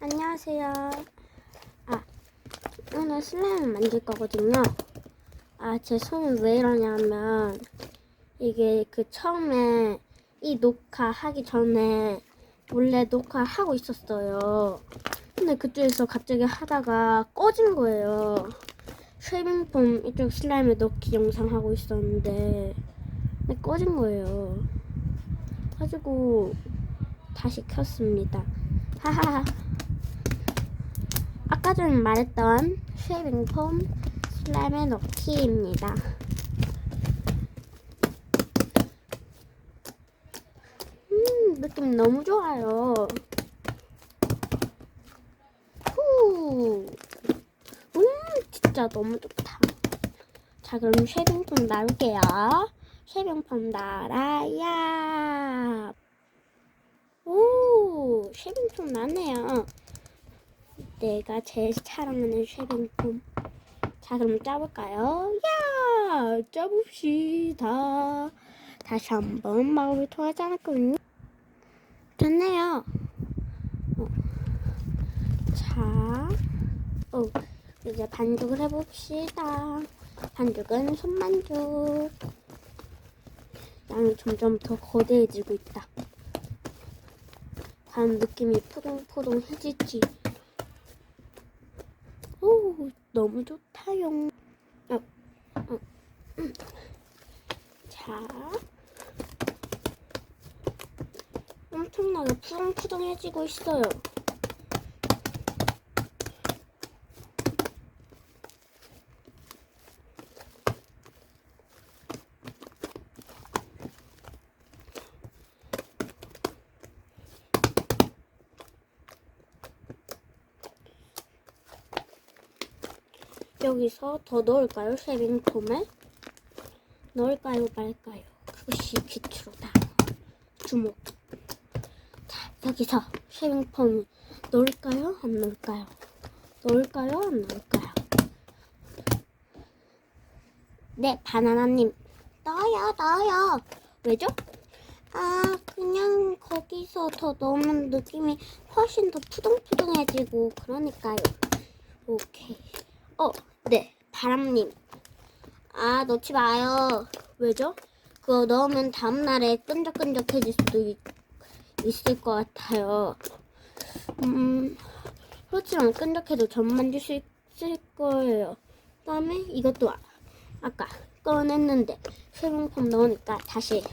안녕하세요. 아, 오늘 슬라임 만들 거거든요. 아, 제 손이 왜 이러냐면, 이게 그 처음에 이 녹화 하기 전에 원래 녹화하고 있었어요. 근데 그쪽에서 갑자기 하다가 꺼진 거예요. 쉐빙폼 이쪽 슬라임에 넣기 영상 하고 있었는데, 꺼진 거예요. 가지고 다시 켰습니다. 하하하. 아까 전에 말했던 쉐빙폼 슬라임에 넣기입니다. 음, 느낌 너무 좋아요. 후. 음, 진짜 너무 좋다. 자, 그럼 쉐빙폼 나올게요. 쉐빙폼 나라야. 오, 쉐빙폼 나네요. 내가 제일 사랑하는 쉐빙폼. 자, 그럼 짜볼까요? 야! 짜봅시다. 다시 한번 마음을 통하지 않았거든요. 됐네요. 어. 자, 어, 이제 반죽을 해봅시다. 반죽은 손반죽. 양이 점점 더 거대해지고 있다. 과연 느낌이 포동포동해질지. 오, 너무 좋다요. 어, 어, 음. 자, 엄청나게 푸동푸동해지고 있어요. 여기서 더 넣을까요? 쉐빙폼에? 넣을까요? 말까요? 그것이 기초다. 주목. 자, 여기서 쉐빙폼 넣을까요? 안 넣을까요? 넣을까요? 안 넣을까요? 네, 바나나님. 넣어요, 넣어요. 왜죠? 아, 그냥 거기서 더 넣으면 느낌이 훨씬 더 푸동푸동해지고 그러니까요. 오케이. 어, 네, 바람님. 아, 넣지 마요. 왜죠? 그거 넣으면 다음날에 끈적끈적해질 수도 있, 있을 것 같아요. 음, 그렇지만 끈적해도 전 만질 수 있을 거예요. 그 다음에 이것도 아, 아까 꺼냈는데 쉐빙폼 넣으니까 다시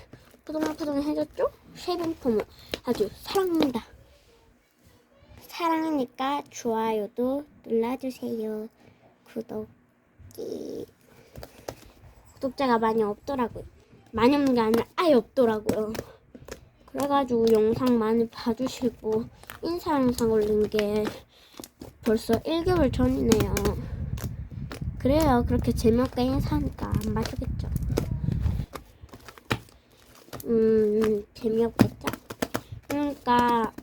푸동푸동해졌죠? 쉐빙폼을 아주 사랑합니다. 사랑하니까 좋아요도 눌러주세요. 구독이 구독자가 많이 없더라고요. 많이 없는 게 아니라 아예 없더라고요. 그래가지고 영상 많이 봐주시고 인사 영상 올린 게 벌써 1개월 전이네요. 그래요. 그렇게 재미없게 인사하니까 안 봐주겠죠. 음, 재미없겠죠? 그러니까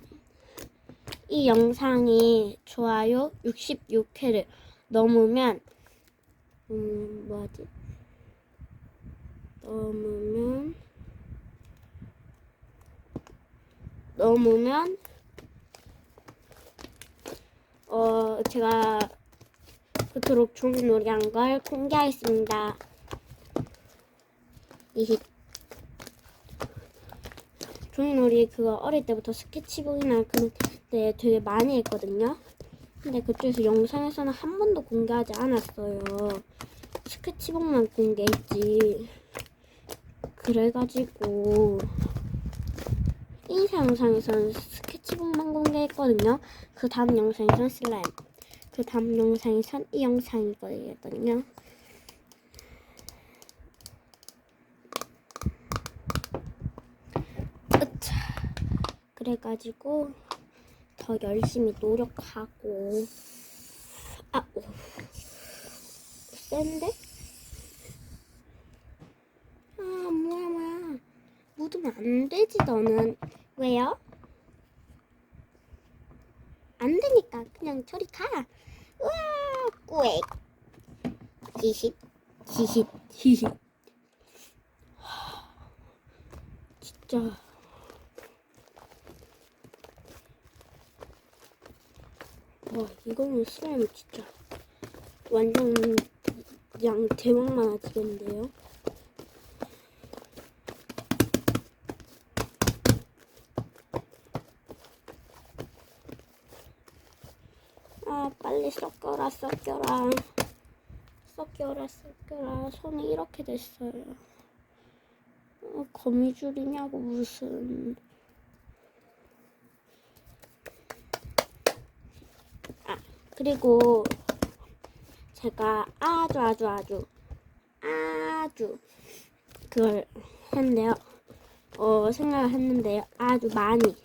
이 영상이 좋아요 66회를 넘으면 음 뭐지 넘으면 넘으면 어 제가 그토록 종이놀이 한걸 공개하겠습니다. 이 종이놀이 그거 어릴 때부터 스케치북이나 그때 되게 많이 했거든요. 근데 그쪽에서 영상에서는 한 번도 공개하지 않았어요. 스케치북만 공개했지. 그래가지고 인사 영상에서는 스케치북만 공개했거든요. 그 다음 영상에서는 슬라임. 그 다음 영상에선 이 영상이거든요. 그래가지고 더 열심히 노력하고. 아 오. 센데? 아 뭐야 뭐야. 묻으면 안 되지 너는. 왜요? 안 되니까 그냥 저리 가 우와 꾸액 지식 지식 지식 진짜 와 이거는 슬라임 진짜 완전 양 대박 많아지겠는데요? 아 빨리 섞여라 섞여라. 섞여라 섞여라. 손이 이렇게 됐어요. 어, 거미줄이냐고 무슨 아 그리고 제가 아주 아주 아주 아주 그걸 했는데요. 어 생각을 했는데요. 아주 많이.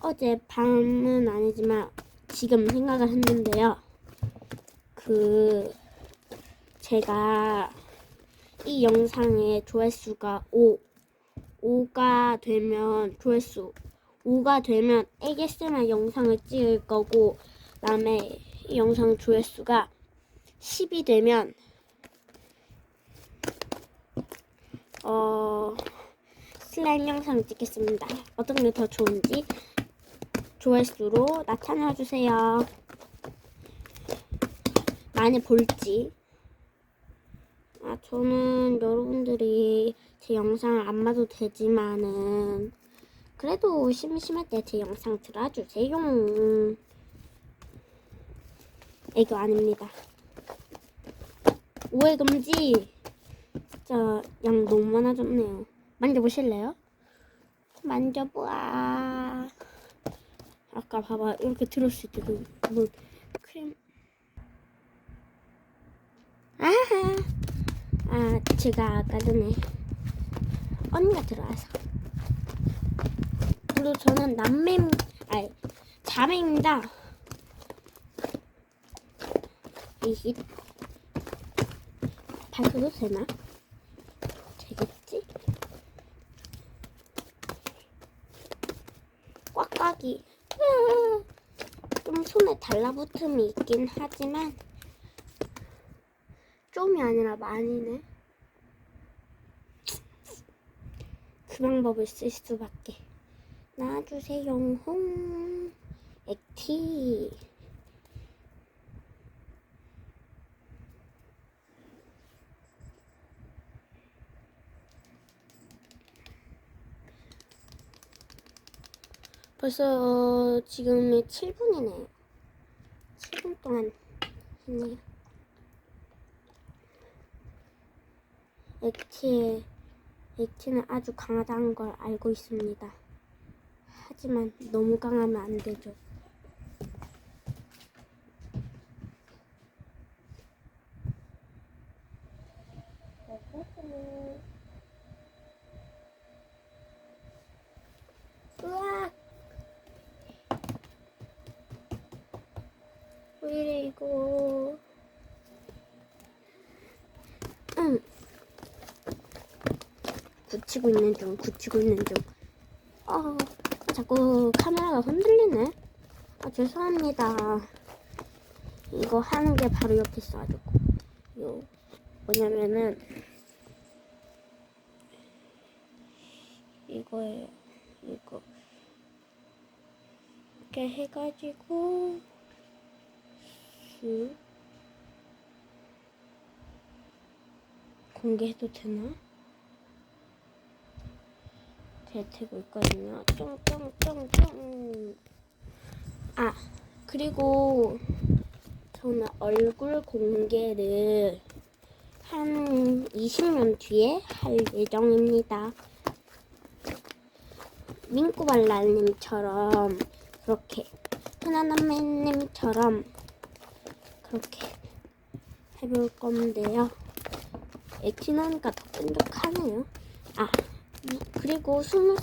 어제 밤은 아니지만 지금 생각을 했는데요. 그 제가 이 영상의 조회수가 5 5가 되면 조회수 5가 되면 ASMR 영상을 찍을 거고 그다음에 이 영상 조회수가 10이 되면 어 슬라임 영상 찍겠습니다. 어떤 게 더 좋은지 조회수로 나타내 주세요. 많이 볼지. 아, 저는 여러분들이 제 영상을 안 봐도 되지만은 그래도 심심할 때 제 영상 들어주세요. 애교 아닙니다. 오해 금지. 진짜 양 너무 많아졌네요. 만져보실래요? 만져봐. 아까 봐봐 이렇게 들었을 때도 뭐 크림 아하 아 제가 아까 전에 언니가 들어와서 그리고 저는 남매 아니 자매입니다 이게 밝혀도 되나? 되겠지? 꽉꽉이 좀 손에 달라붙음이 있긴 하지만 좀이 아니라 많이네. 그 방법을 쓸 수밖에. 놔주세요, 홍. 액티. 벌써 지금이 7분이네요. 7분 동안 했네요. 액티의 액티는 아주 강하다는 걸 알고 있습니다. 하지만 너무 강하면 안 되죠. 으악! 이거 응. 굳히고 있는 중 굳히고 있는 중. 어, 자꾸 카메라가 흔들리네. 아 죄송합니다. 이거 하는 게 바로 옆에 있어가지고. 요 뭐냐면은 이거예요. 이거. 이렇게 해가지고 수 공개해도 되나? 되고 있거든요. 쫑쫑쫑쫑. 아 그리고 저는 얼굴 공개를 한 20년 뒤에 할 예정입니다. 민꼬발랄님처럼 그렇게 흔한남매님처럼 그렇게 해볼 건데요. 액티나니까 더 끈적하네요. 아 그리고 스물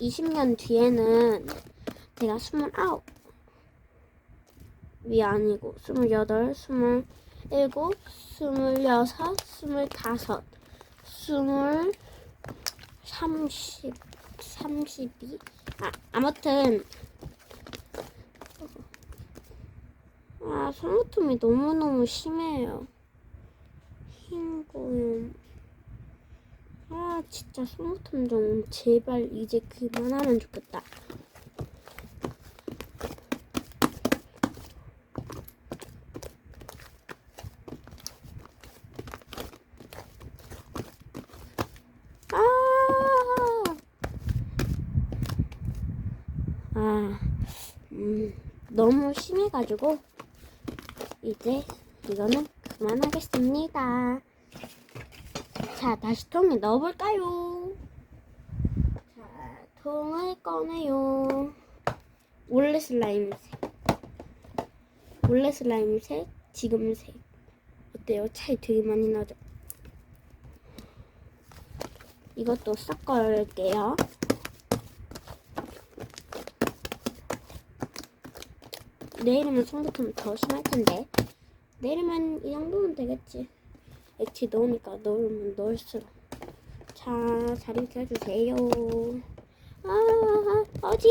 20년 뒤에는 내가 스물아홉 이 아니고 스물여덟, 스물일곱, 스물여섯, 스물다섯, 스물 삼십, 삼십이 아 아무튼 아, 손모툼이 너무너무 심해요. 흰고염. 아, 진짜 손모툼 좀 제발 이제 그만하면 좋겠다. 아, 아 음, 너무 심해가지고 이제 이거는 그만하겠습니다. 자, 다시 통에 넣어볼까요? 자, 통을 꺼내요. 원래 슬라임색. 원래 슬라임색, 지금 색. 어때요? 차이 되게 많이 나죠? 이것도 섞을게요. 내일이면 성부터는 더 심할 텐데. 내일이면 이 정도면 되겠지. 액체 넣으니까 넣으면 넣을수록. 자, 잘 익혀주세요. 아, 어지